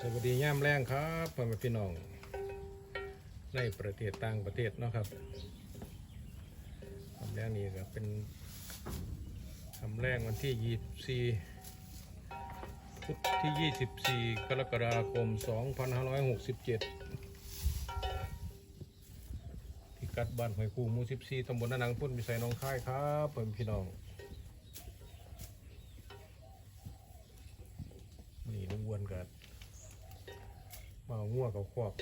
สวัสดีย่ามแรงครับพ่อแม่พี่น้อง ในประเทศต่างประเทศเนาะครับคำแรกนี้ก็เป็นคำแรกวันที่ยี่สี่พุธที่ยี่สิบสี่กรกฎาคมสองพันห้าร้อยหกสิบเจ็ดที่กัดบ้านหอยคูหมู่สิบสี่ตำบลนานังพุ่นพิสัยน้องค่ายครับพ่อแม่พี่น้องนี่ลุงวนกัน งัวกับควบ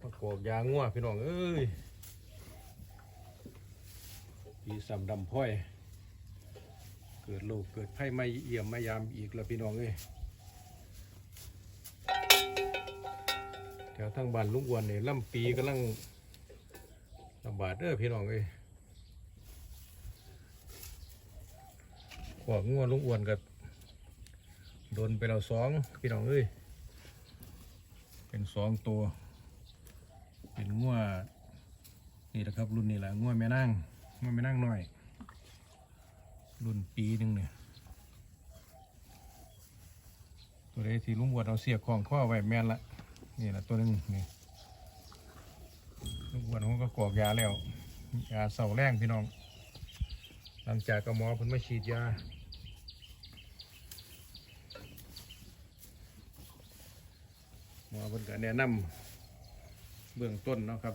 มากอกยางัวพี่น้องเอ้ยปีสำดำพ้อย เกิดโรคเกิดไข้ไม่เอี่ยมไม่ยามอีกแล้วพี่น้องเอ้ยแถวทางบ้านลุงวนเนี่ยลำปีกำลังลำบาดเด้อพี่น้องเอ้ยขวบงัวลุงอ้วนกับโดนไปเราสองพี่น้องเอ้ย เป็นสองตัว เป็นงัวนี่แหละครับรุ่นนี้แหละงัวแม่นั่งงัวแม่นั่งหน่อย รุ่นปีหนึ่งเนี่ยตัวนี้ที่ลุงบวชเอาเสียบของข้อไว้แม่นละนี่แหละตัวหนึงนี่ลุงบวชเขาก็กรอกยาแล้วยาเสาแรงพี่น้อง หลังจากกระหมอเพิ่นมาฉีดยา หมอเพิ่นก็แนะนำเบื้องต้นเนาะครับ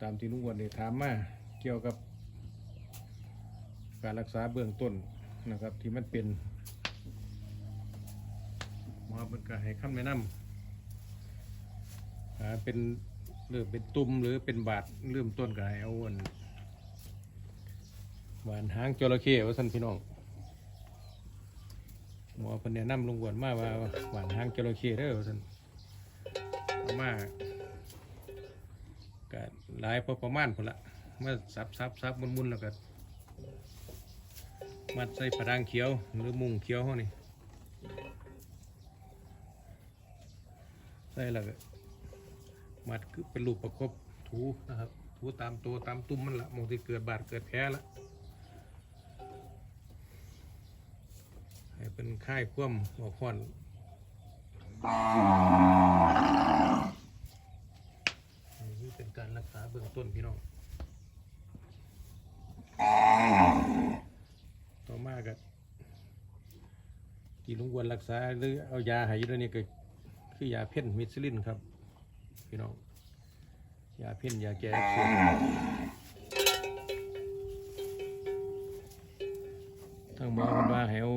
ตามที่ลุงอ้วนได้ถามมาเกี่ยวกับ การรักษาเบื้องต้นนะครับ ที่มันเป็นมอเพิ่นก็ให้คำแนะนำอ่าเป็นเริ่มเป็นตุ่มหรือเป็นบาดเริ่มต้นก็ให้เอาอันหวานหางจระเข้ว่าท่านพี่น้องหมอเพิ่นแนะนำลุงอ้วนมาว่าหวานหางจระเข้เด้อว่าท่านเอา มาก็หลายพอประมาณพอละเมื่อซับซับซับมุนมุนแล้วก็มัดใส่ผดางเขียวหรือมุงเขียวเขานี่ใส่แล้วก็มัดคือเป็นรูปประคบถูนะครับถูตามตัวตามตุ้มมันละมองที่เกิดบาดเกิดแผลละให้เป็นค่ายคว่ำออกควัน เป็นการรักษาเบื้องต้นพี่น้อง ต่อมาก็ที่ลุงวนรักษาหรือเอายาใหายด้วยนี่ก็คือยาเพ่นมิสลินครับ พี่น้อง ยาเพ่นยาแก้อักเสบทางหมอเพิ่นว่าให้เอา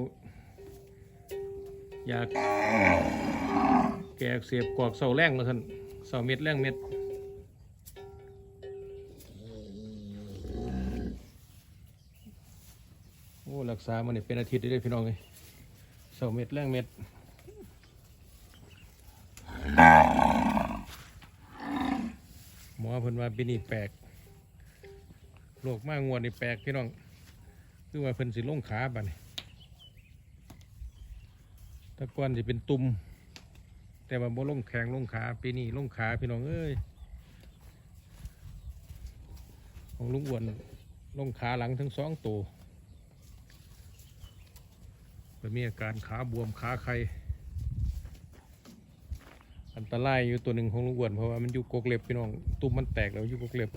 ยาแก้อักเสบกรอกเสาแรงมาท่านเสาเม็ดแรงเม็ด ษามันนี่เป็นอาทิตย์เลยพี่น้องเลยเสาเม็ดแรงเม็ดหมอเพิ่นว่าปีนี้แปลกโรคมากงวดนี่แปลกพี่น้องคือว่าเพิ่นสิลงขาบัดนี่แตะกอนสิเป็นตุ่มแต่ว่าบ่ลงแข้งลงขาปีนี้ลงขาพี่น้องเอ้ยของลุงอ้วนลงขาหลังทั้งสองตัว มันมีอาการขาบวมขาไข้อันตรายอยู่ตัวหนึ่งของลุงอ้วนเพราะว่ามันอยู่กกเล็บพี่น้องตุ้มมันแตกแล้วอยู่กกเล็บ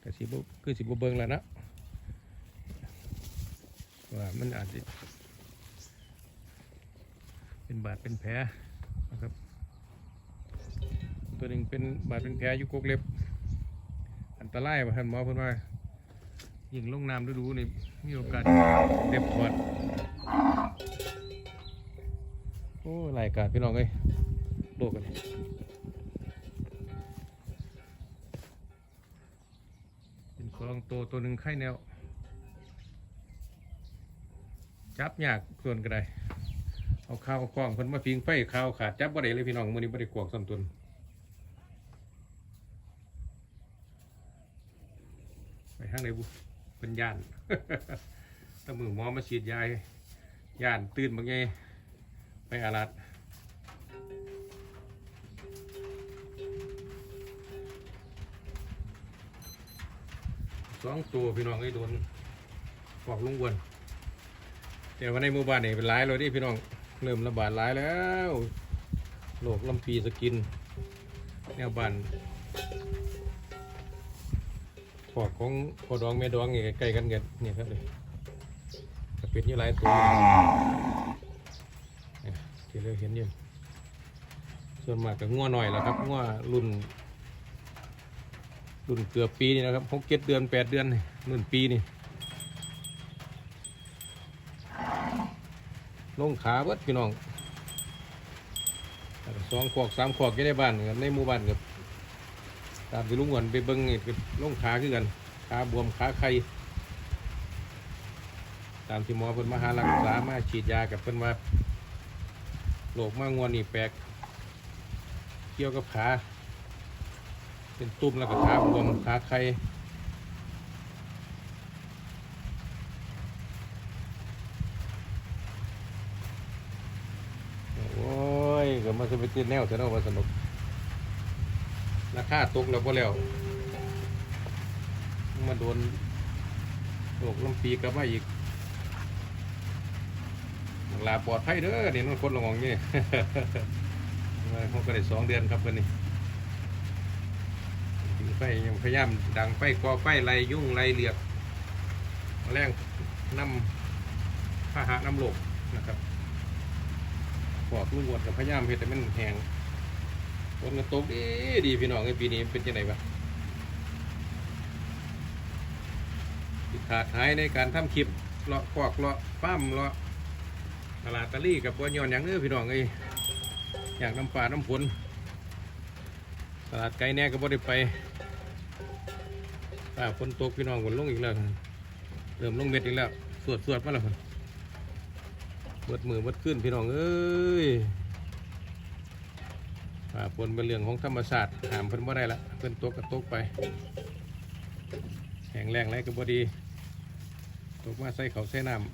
แต่สิบคือสิบเบิงแล้วนะว่ามันอาจจะเป็นบาดเป็นแผลนะครับ ตัวหนึ่งเป็นบาดเป็นแผลอยู่กกเล็บ อันตรายว่าท่านหมอพิ่นว่า ยิ่งลงน้ำฤดูนี่มีโอกาสเด็บถอดโอ้หลายกาดพี่น้องเอ้ยโลกกันเป็นของตัวตัวหนึ่งไข่แนว จับยากส่วนก็ไดเอาข้าวกล้องเพิ่นมาพิงไฟข้าวขาดจับบ่ได้เลยพี่น้องมือนี้บ่ได้กวกซ้ำตุนไปทางไหนบุ เป็นย่านถ้ามือหมอมาฉีดยาให้ย่านตื่นบางไงไปอาลัดสองตัวพี่น้องไอ้โดนปอกลุงวนแต่ว่าในหมู่บ้านนี่เป็นหลายเลยดิพี่น้องเริ่มระบาดหลายแล้วโรคลำปีสกินแนวบ้าน อกของพอดองแม่ดองนี่ใกล้ๆกันกันเนี่ยครับเลยกระเป็ดนี่หลายตัวเนี่ยที่เราเห็นอยู่ส่วนมากก็งัวหน่อยแหล้วครับงัวรุ่น รุ่นเกือบปีนี่นะครับหกเจ็ดเดือนแปดเดือนนี่รุ่นปีนี่ลงขาเบิดพี่น้องสองขวกสามขวกอยู่ในบ้านกันในหมู่บ้านกับ ตามที่ลุงวันไปเบิ้งนี่ก็ลงขาคือกันขาบวมขาไข่ตามที่หมอเพิ่นมาหารักษามาฉีดยากับเพิ่นว่าโรคมางวนนี่แปลกเกี่ยวกับขาเป็นตุ่มแล้วก็ขาบวมขาไข่โอ้ยก็มาจะไปติดแนวเถอะเนาะว่าสนุก ราคาตกแล้วพอแล้วมาโดนโรคลำปีกลับมาอีกลาปลอดภัยเด้อนี่นนคนละงองนี่เขาก็ได้สองเดือนครับวันนี้ถึงไฟยังพยายามดังไฟกอไฟไล่ยุ่งไล่เหลียกแมลงน้ำพาหะน้ำโลกนะครับบอกลุงวดกับพยายามเฮ็ดแต่มันแห้ง ฝนก็ตกดีดีพี่น้องไอ้ปีนี้เป็นยังไงบ้างขาดหายในการทำคลิปเลาะคอกเลาะปั้มเลาะตลาดตะลี่กับบัวย้อนอย่างเด้อพี่น้องเอ้อย่ากน้ำปลาน้ำฝนตลาดไก่แน่ก็บ่ได้ไปถ้าฝนตกพี่น้องฝนลงอีกแล้วเริ่มลงเม็ดอีกแล้วสวดสวดมาแล้วเบิดมือเบิดขึ้นพี่น้องเอ้ย ฝนเป็นเรื่องของธรรมชาติหามเพิ่นบ่ได้ละเพิ่นตกก็ตกไป แห้งแรงไรก็บ่ดี ตกมาใส่เขาใส่น้ำ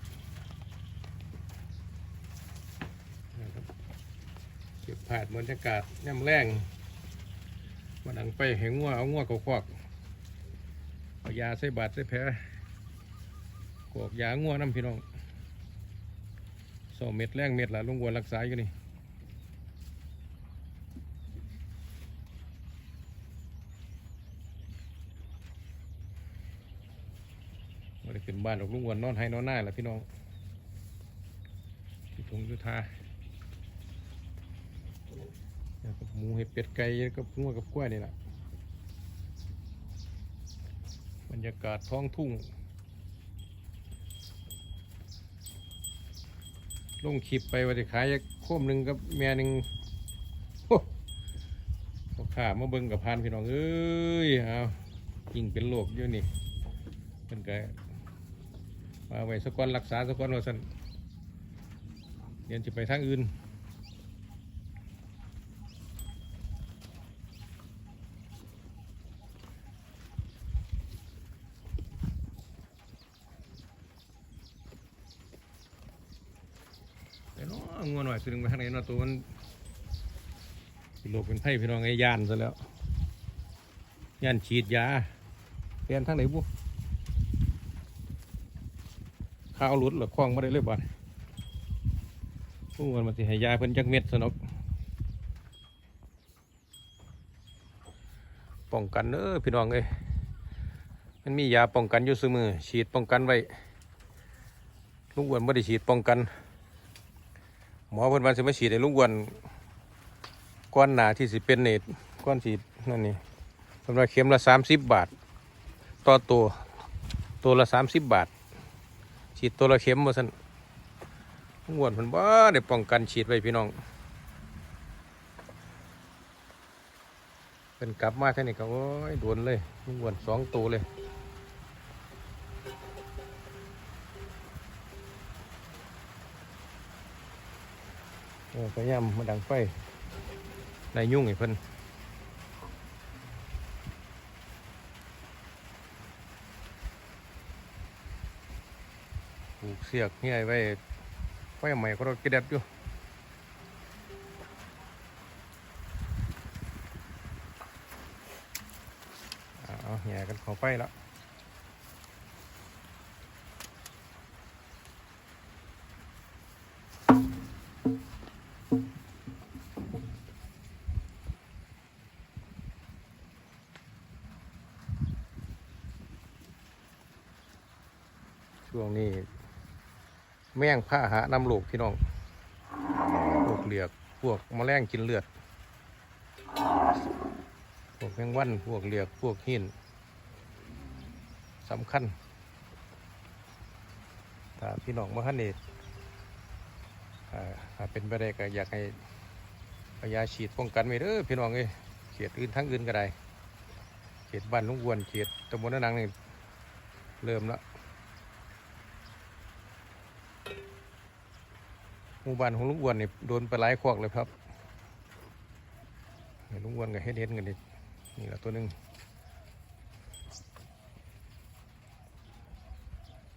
เก็บผาดบรรยากาศย่ำแรงมาดังไปแหงงัวเอางัวกควักเอายาใส่บาดใส่แผลกวกยางัวน้ำพี่น้องสองเม็ดแรงเม็ดละลุงวัวรักษาอยู่นี่ ได้ขึ้นบ้านของลุงวันนอนให้นอนหน้าแหละพี่น้องที่ทงยุทธาแล้วกับหมูเห็ดเป็ดไก่แล้วกับงัวกับกล้วยนี่แหละบรรยากาศท้องทุ่งลงคลิปไปว่าจะขายโคมหนึ่งกับแม่หนึ่งโอ้พ่อข้ามาเบิ่งกับพานพี่น้องเอ้ยเอายิงเป็นโรคอยู่นี่เป็นไง มาไว้สกอนรักษาสกอนว่าสันเรียนจะไปทางอื่นแต่เนาะงัวหน่อยตัวหนึงไปทางไหนเนาะตัวมันโรคเป็นไข้พี่น้องไอ้ยานซะแล้วยานฉีดยาเปลี่ยนทางไหนบุ ข้าวหลุดหรือคล้องไม่ได้เลยบ่เนี่ยพวกมันมาสิให้ยาเพิ่นจักเม็ดสนกป้องกันเด้อพี่น้องเอ้ยมันมียาป้องกันอยู่เสมอฉีดป้องกันไว้ลุงอ้วนไม่ได้ฉีดป้องกัน หมอเพิ่นว่าสิมาฉีดให้ลุงอ้วนก้อนหนาที่สิเป็นเนตก้อนฉีดนั่นนี่เพิ่นว่าเข็มละสามสิบบาท ต่อตัวตัวละสามสิบบาท ฉีดตัวละเข็มว่าซั่นงอ้วนเพิ่นบ่ได้ป้องกันฉีดไว้พี่น้องเป็นกลับมาแค่นี้ก็โอ้ยโดนเลยงอ้วนสองตัวเลยพยายามมาดังไฟในยุ่งไอ้เพิ่น เสียกเงี้ยไว้ไฟใหม่ก็รถกระเด็ดอยู่เอาแห่กันขอไปแล้วช่วงนี้ แม่งผ้าหานำโลกพี่น้องพวกเหลือกพวกแมลงกินเลือด พวกแมงวันพวกเหลือกพวกหินสำคัญถ้าพี่น้องมาฮันนี่อ่าถ้าเป็นไปได้ก็อยากให้พยาฉีดป้องกันไว้เด้อพี่น้องเอ้ยเขตอื่นทั้งอื่นก็ได้เขตบ้านลุงวนเขตตำบลนานังนี่เริ่มแล้ว หมู่บ้านของลุงอ้วนนี่โดนไปหลายควักเลยครับลุงอ้วนกับเฮ็ดเฮ็ดกันนี่นี่แหละตัวหนึ่ง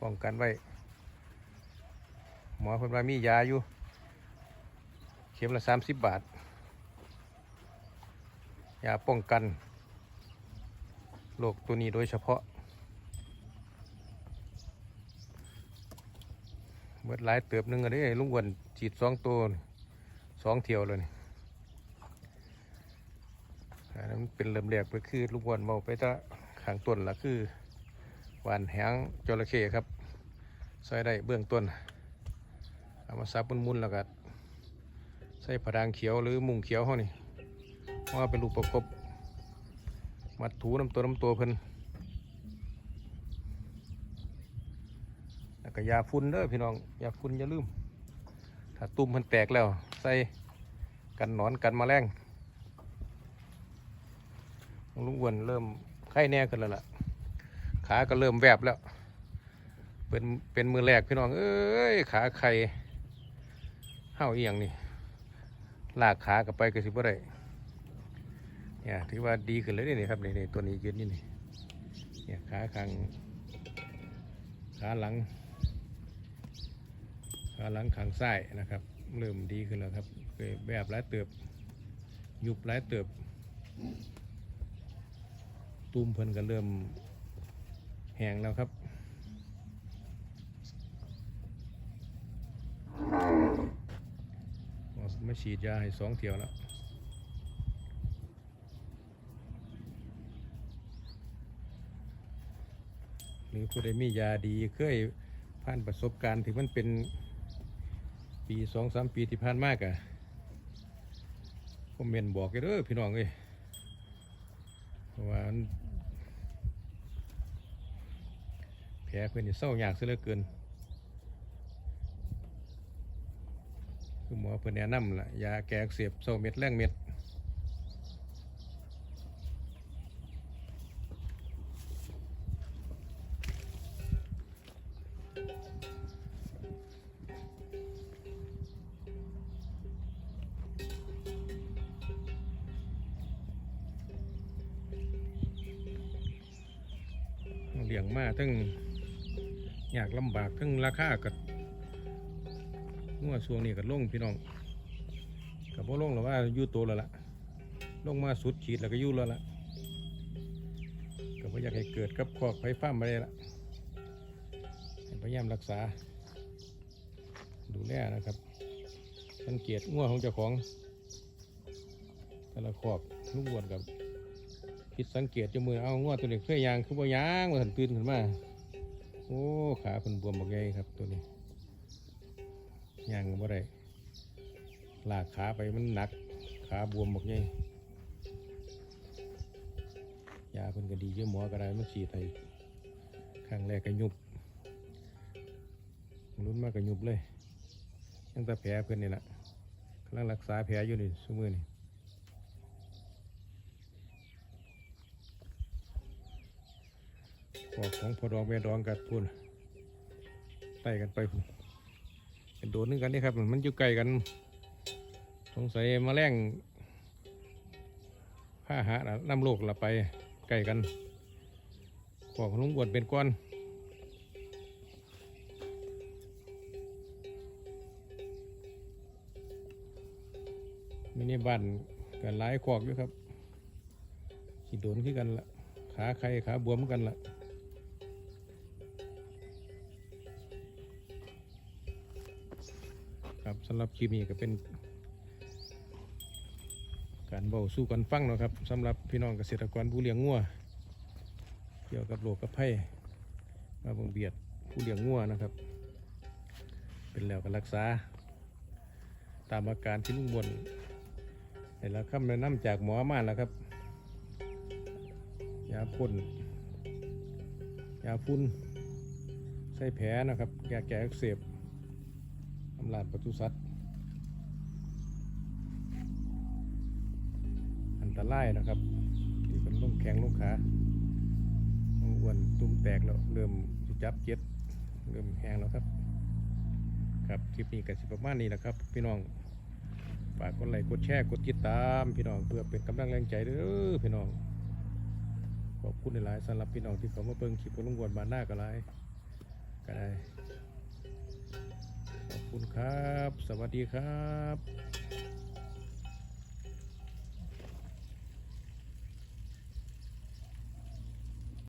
ป้องกันไว้ หมอเพิ่นว่ามียาอยู่ เข็มละสามสิบบาท ยาป้องกันโรคตัวนี้โดยเฉพาะเมื่อหลายเติบหนึงอะเด้ลุงอ้วน ฉีดสองตัวนี่สองเที่ยวเลยนี่อันนั้นเป็นเริ่มแรกไปคือลุงอ้วนเมาไปตะขางต้นละคือหวานแหงจระเข้ครับใส่ได้เบื้องต้นเอามาซับมุนๆแล้วก็ใส่ผดางเขียวหรือมุงเขียวเขานี่ว่าเป็นลูกประกบมัดถูน้ำตัวน้ำตัวเพิ่นแล้วก็ยาฝุ่นเด้อพี่น้องยาฝุ่นอย่าลืม ถ้าตุ่มมันแตกแล้ว ใส่กันหนอนกันแมลงลุงอ้วนเริ่มไข้แน่ขึ้นแล้วล่ะ ขาก็เริ่มแวบแล้ว เป็นเป็นมือแรกพี่น้องเอ้ยขาไข่เห่าเอียงนี่ลากขากลับไปก็สิบ่ได้เนี่ยถือว่าดีขึ้นเลยนี่ครับนี่นี่ตัวนี้ยืนนี่นี่เนี่ยขาข้างขาหลัง ขาหลังข้างซ้ายนะครับ เริ่มดีขึ้นแล้วครับเคยแบบหลายเติบ ยุบหลายเติบ ตุ้มเพิ่นก็เริ่มแห้งแล้วครับหมอมาฉีดยาให้สองเที่ยวแล้วหรือผู้ใดมียาดีเคยผ่านประสบการณ์ที่มันเป็น ปีสองสามปีที่ผ่านมากอะคอมเมนต์บอกกันเด้อพี่น้องเอ้ยว่าแผลเพื่อนนี่เศร้ายากซะเหลือเกินคือหมอเพื่อนแนะนำล่ะยาแก้เสียบเศร้าเม็ดแรงเม็ด ลี้ยงมาทั้งอยากลำบากทั้งราคากับงัวช่วงนี้กับลงพี่น้องกับพ่ลงหรอว่ายู่โตแล้วล่ะลงมาสุดขีดแล้วก็ยู่แล้วล่ะก็บ่อยากให้เกิดกับคอกไฟฟ้ามาเลยล่ะพยายามรักษา ดูแลนะครับ สังเกตงัวของเจ้าของแต่ละคอกลูกบวนกับ ผิดสังเกตจมือเอางวดตัวนี้เคยยางคือบ่ยางมาหันตื่นขึ้นมาโอ้ขาเพิ่นบวมบักใหญ่ครับตัวนี้ยางบ่ได้ลากขาไปมันหนัก ขาบวมบักใหญ่ยาเพิ่นก็ดีเยอะหมอก็ได้มันฉีดให้ครั้งแรกก็ยุบลุ้นมากก็ยุบเลยตั้งแต่แผลเพิ่นนี่แหละกำลังรักษาแผลอยู่นี่ชั่วมือนี่ ขอกของพอดองแม่ดองกับพุ่นไต่กันไปพุ่นเป็นโดนนึงกันนี่ครับ มันอยู่ไกลกัน สงสัยมาแรงผ้าหานน้ำโลกละไปไกลกันขอของลุงบวชเป็นก้อนมินิบันกันหลายขอกอยู่ครับขีโดนขึ้นกันละขาใครขาบวมกันละ สำหรับคลิปนี้ก็เป็น การเบาสู้กันฟังนะครับสำหรับพี่น้องเกษตรกรผู้เลี้ยงงัวเกี่ยวกับโรคกับไผ่มาบิ่งเบียดผู้เลี้ยงงัวนะครับ เป็นแล้วก็รักษา ตามอาการที่ลุงบนเห็นแล้วคำแนะนำจากหมอมาแล้วครับยาพ่นยาฟุ้นใส่แผลนะครับยาแก้อักเสบอำลาดปศุสัตว์ อันตรายนะครับที่เป็นลงแข็งลงขาลงอ้วนตุ่มแตกแล้ว เริ่มจับเจ็ดเริ่มแห้งแล้วครับ ครับคลิปนี้ก็สิประมาณนี้แหละครับ พี่น้องฝากกดไลค์กดแชร์กดติดตามพี่น้องเพื่อเป็นกำลังแรงใจเด้อพี่น้องขอบคุณหลายๆสำหรับพี่น้องที่เขามาเบิ่งคลิปของลุงอ้วนบานหน้าก็ไลายก็ได้ขอบคุณครับ สวัสดีครับ